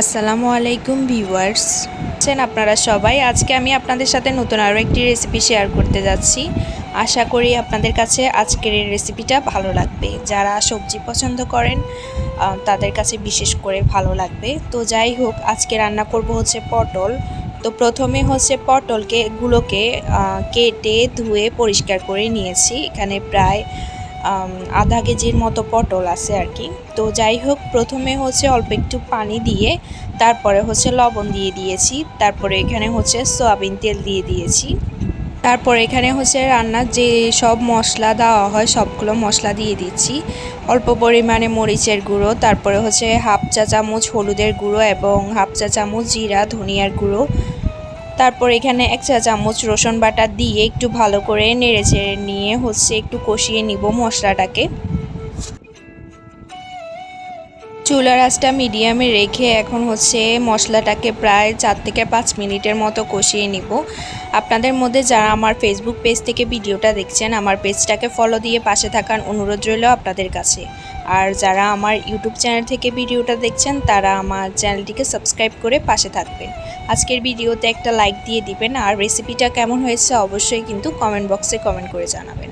আসসালামু আলাইকুম ভিউয়ার্স। আছেন আপনারা সবাই? আজকে আমি আপনাদের সাথে নতুন আরও একটি রেসিপি শেয়ার করতে যাচ্ছি। আশা করি আপনাদের কাছে আজকের এই রেসিপিটা ভালো লাগবে। যারা সবজি পছন্দ করেন তাদের কাছে বিশেষ করে ভালো লাগবে। তো যাই হোক, আজকে রান্না করব হচ্ছে পটল। তো প্রথমে হচ্ছে পটলকে, গুলোকে কেটে ধুয়ে পরিষ্কার করে নিয়েছি। এখানে প্রায় আধা কেজির মতো পটল আছে আর কি। তো যাই হোক, প্রথমে হচ্ছে অল্প একটু পানি দিয়ে, তারপরে হচ্ছে লবণ দিয়ে দিয়েছি, তারপরে এখানে হচ্ছে সয়াবিন তেল দিয়ে দিয়েছি। তারপর এখানে হচ্ছে রান্নার যে সব মশলা দেওয়া হয়, সবগুলো মশলা দিয়ে দিচ্ছি। অল্প পরিমাণে মরিচের গুঁড়ো, তারপরে হচ্ছে হাফ চা চামচ হলুদের গুঁড়ো এবং হাফ চা চামচ জিরা, ধনিয়ার গুঁড়ো তারপর এখানে এক চা চামচ রসুন বাটা দিয়ে একটু ভালো করে নেড়ে চেড়ে নিয়ে হচ্ছে একটু কষিয়ে নিব মশলাটাকে। চুলার আঁচটা মিডিয়ামে রেখে এখন হচ্ছে মশলাটাকে প্রায় চার থেকে পাঁচ মিনিটের মতো কষিয়ে নিব। আপনাদের মধ্যে যারা আমার ফেসবুক পেজ থেকে ভিডিওটা দেখছেন, আমার পেজটাকে ফলো দিয়ে পাশে থাকার অনুরোধ রইল আপনাদের কাছে। আর যারা আমার ইউটিউব চ্যানেল থেকে ভিডিওটা দেখছেন, তারা আমার চ্যানেলটিকে সাবস্ক্রাইব করে পাশে থাকবেন। আজকের ভিডিওতে একটা লাইক দিয়ে দিবেন, আর রেসিপিটা কেমন হয়েছে অবশ্যই কিন্তু কমেন্ট বক্সে কমেন্ট করে জানাবেন।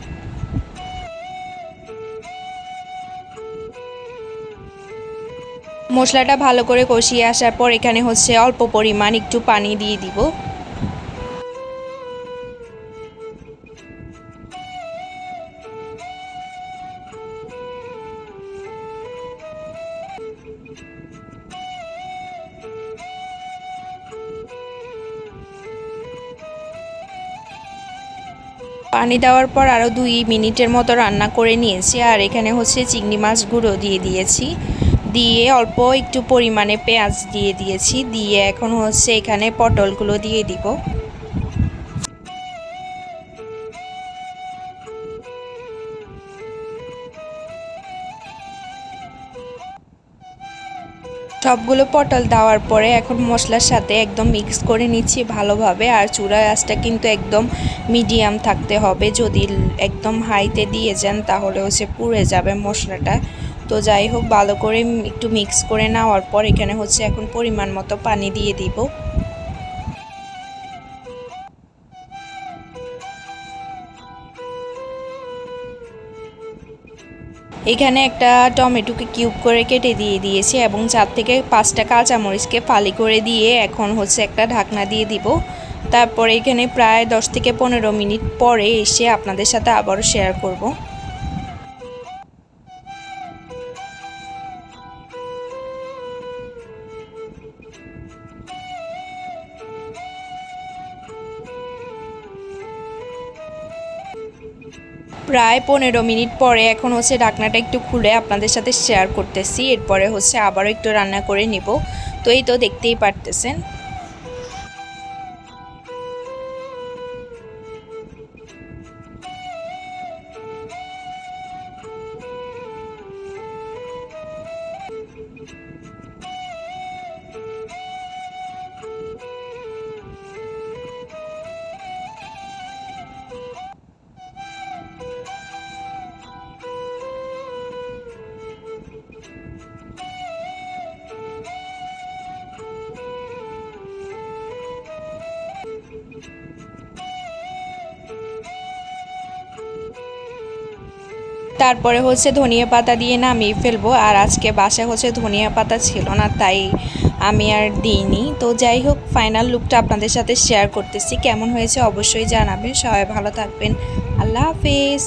মশলাটা ভালো করে কষিয়ে আসার পর এখানে হচ্ছে অল্প পরিমাণ একটু পানি দিয়ে দিব। পানি দেওয়ার পর আরও দুই মিনিটের মতো রান্না করে নিয়েছি, আর এখানে হচ্ছে চিংড়ি মাছ গুঁড়ো দিয়ে দিয়েছি। দিয়ে অল্প একটু পরিমাণে পেঁয়াজ দিয়ে দিয়েছি, দিয়ে এখন হচ্ছে এখানে পটলগুলো দিয়ে দিব। সবগুলো পটল দেওয়ার পরে এখন মশলার সাথে একদম মিক্স করে নিচ্ছি ভালোভাবে, আর চূড়ার আঁচটা কিন্তু একদম মিডিয়াম থাকতে হবে। যদি একদম হাইতে দিয়ে যান তাহলে হচ্ছে পুড়ে যাবে মশলাটা। তো যাই হোক, ভালো করে একটু মিক্স করে নেওয়ার পর এখানে হচ্ছে এখন পরিমাণ মতো পানি দিয়ে দিব। এখানে একটা টমেটোকে কিউব করে কেটে দিয়ে দিয়েছি এবং চার থেকে পাঁচটা কাঁচামরিচকে ফালি করে দিয়ে এখন হচ্ছে একটা ঢাকনা দিয়ে দিব। তারপরে এখানে প্রায় দশ থেকে পনেরো মিনিট পরে এসে আপনাদের সাথে আবারও শেয়ার করব। প্রায় পনেরো মিনিট পরে এখন হচ্ছে ঢাকনাটা একটু খুলে আপনাদের সাথে শেয়ার করতেছি। এরপরে হচ্ছে আবারও একটু রান্না করে নিব। তো এই তো দেখতেই পারতেছেন। তারপরে হচ্ছে ধনিয়া পাতা দিয়ে নামিয়ে ফেলব, আর আজকে বাসা হচ্ছে ধনিয়া পাতা ছিল না, তাই আমি আর দিইনি। তো যাই হোক ফাইনাল লুকটা আপনাদের সাথে শেয়ার করতেছি, কেমন হয়েছে অবশ্যই জানাবেন, সবাই ভালো থাকবেন, আল্লাহ হাফেজ।